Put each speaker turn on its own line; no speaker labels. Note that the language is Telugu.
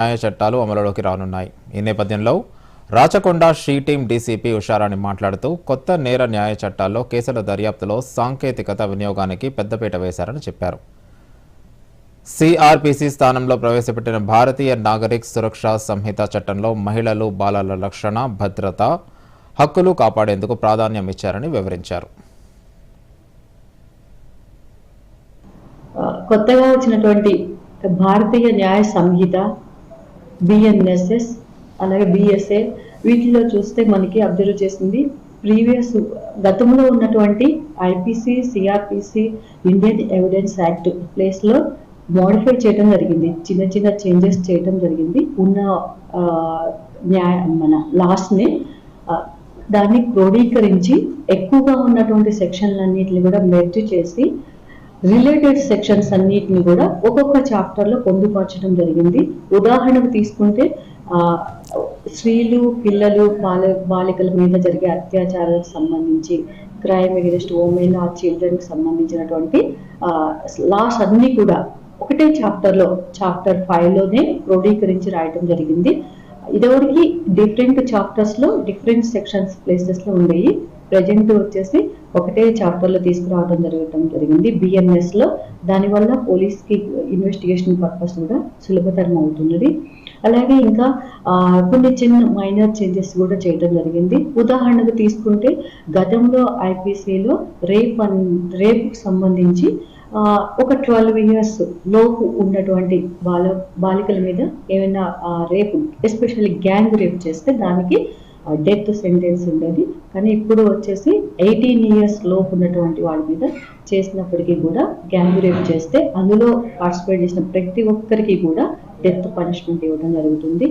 న్యాయ చట్టాలు అమలులోకి రానున్నాయి. ఈ నేపథ్యంలో Rachakonda she team DCP Usharani మాట్లాడుతూ కొత్త నేర న్యాయ చట్టాల్లో కేసుల దర్యాప్తులో సాంకేతికత వినియోగానికి పెద్దపీట వేశారని చెప్పారు. సిఆర్పిసి స్థానంలో ప్రవేశపెట్టిన భారతీయ నాగరిక్ సురక్షా సంహిత చట్టంలో మహిళలు బాలల రక్షణ భద్రత హక్కులు కాపాడేందుకు ప్రాధాన్యం ఇచ్చారని వివరించారు.
కొత్తగా వచ్చినటువంటి భారతీయ న్యాయ సంహిత బిఎన్ఎస్ఎస్ అలాగే బిఎస్ఏ వీటిలో చూస్తే మనకి అబ్జర్వ్ చేసింది ప్రీవియస్ గతంలో ఉన్నటువంటి IPC CrPC Indian evidence act ప్లేస్లో మోడిఫై చేయడం జరిగింది. చిన్న చిన్న చేంజెస్ చేయడం జరిగింది. ఉన్న న్యాయ మన లాస్ట్ని దాన్ని క్రోడీకరించి ఎక్కువగా ఉన్నటువంటి సెక్షన్లన్నిటిని కూడా మెర్జ్ చేసి రిలేటెడ్ సెక్షన్స్ అన్నిటిని కూడా ఒక్కొక్క చాప్టర్లో పొందుపరచడం జరిగింది. ఉదాహరణకు తీసుకుంటే ఆ, స్త్రీలు పిల్లలు బాల బాలికల మీద జరిగే అత్యాచారాలకు సంబంధించి క్రైమ్ అగెనిస్ట్ ఉమెన్ ఆ చిల్డ్రన్కి సంబంధించినటువంటి లాస్ అన్నీ కూడా ఒకటే చాప్టర్లో చాప్టర్ ఫైవ్లోనే క్రోడీకరించి రాయటం జరిగింది. ఇదివరకు డిఫరెంట్ చాప్టర్స్లో డిఫరెంట్ సెక్షన్స్ ప్లేసెస్లో ఉండేవి. ప్రజెంట్ వచ్చేసి ఒకటే చాప్టర్లో తీసుకురావడం జరగటం జరిగింది. బిఎన్ఎస్లో దానివల్ల పోలీస్కి ఇన్వెస్టిగేషన్ పర్పస్ కూడా సులభతరం అవుతున్నది. అలాగే ఇంకా కొన్ని చిన్న మైనర్ చేంజెస్ కూడా చేయడం జరిగింది. ఉదాహరణకు తీసుకుంటే గతంలో ఐపీసీలో రేప్ అన్ రేపుకు సంబంధించి ఒక ట్వెల్వ్ ఇయర్స్ లోపు ఉన్నటువంటి బాల బాలికల మీద ఏమైనా రేపు ఎస్పెషల్లీ గ్యాంగ్ రేప్ చేస్తే దానికి డెత్ సెంటెన్స్ ఉండేది. కానీ ఇప్పుడు వచ్చేసి ఎయిటీన్ ఇయర్స్ లోపు ఉన్నటువంటి వాళ్ళ మీద చేసినప్పటికీ కూడా గ్యాంగ్ రేప్ చేస్తే అందులో పార్టిసిపేట్ చేసిన ప్రతి ఒక్కరికి కూడా డెత్ పనిష్మెంట్ ఇవ్వడం జరుగుతుంది.